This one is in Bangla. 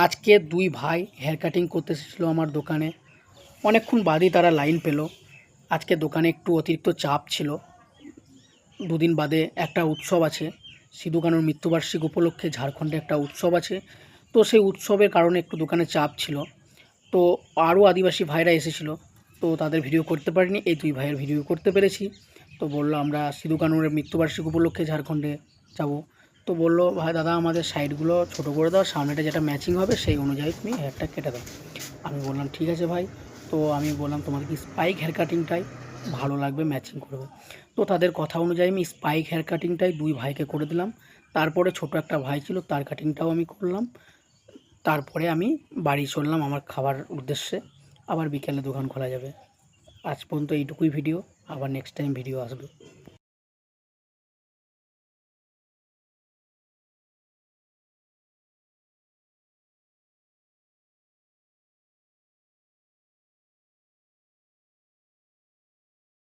আজকে দুই ভাই হেয়ার কাটিং করতে এসেছিল আমার দোকানে। অনেকক্ষণ বাদেই তারা লাইন পেল। আজকে দোকানে একটু অতিরিক্ত চাপ ছিল। দুদিন বাদে একটা উৎসব আছে। সিধু কানুর মৃত্যুবার্ষিক উপলক্ষে ঝাড়খণ্ডে একটা উৎসব আছে। তো সেই উৎসবের কারণে একটু দোকানে চাপ ছিল। তো আরও আদিবাসী ভাইরা এসেছিল। তো তাদের ভিডিও করতে পারিনি। এই দুই ভাইয়ের ভিডিও করতে পেরেছি। তো বলল, আমরা সিধু কানুরের মৃত্যুবার্ষিক উপলক্ষে ঝাড়খণ্ডে যাব। তো বলল, ভাই দাদা, আমাদের সাইডগুলো ছোটো করে দাও, সামনেটা যেটা ম্যাচিং হবে সেই অনুযায়ী তুমি হেয়ারটা কেটে দাও। আমি বললাম, ঠিক আছে ভাই। তো আমি বললাম তোমার কি স্পাইক হেয়ার কাটিংটাই ভালো লাগবে ম্যাচিং করবে তো তাদের কথা অনুযায়ী আমি স্পাইক হেয়ার কাটিংটাই দুই ভাইকে করে দিলাম। তারপরে ছোট একটা ভাই ছিল, তার কাটিংটাও আমি করলাম। তারপরে আমি বাড়ি চললাম আমার খাবার উদ্দেশ্যে। আবার বিকেলে দোকান খোলা যাবে। আজ পর্যন্ত এইটুকুই ভিডিও আবার নেক্সট টাইম ভিডিও আসবে।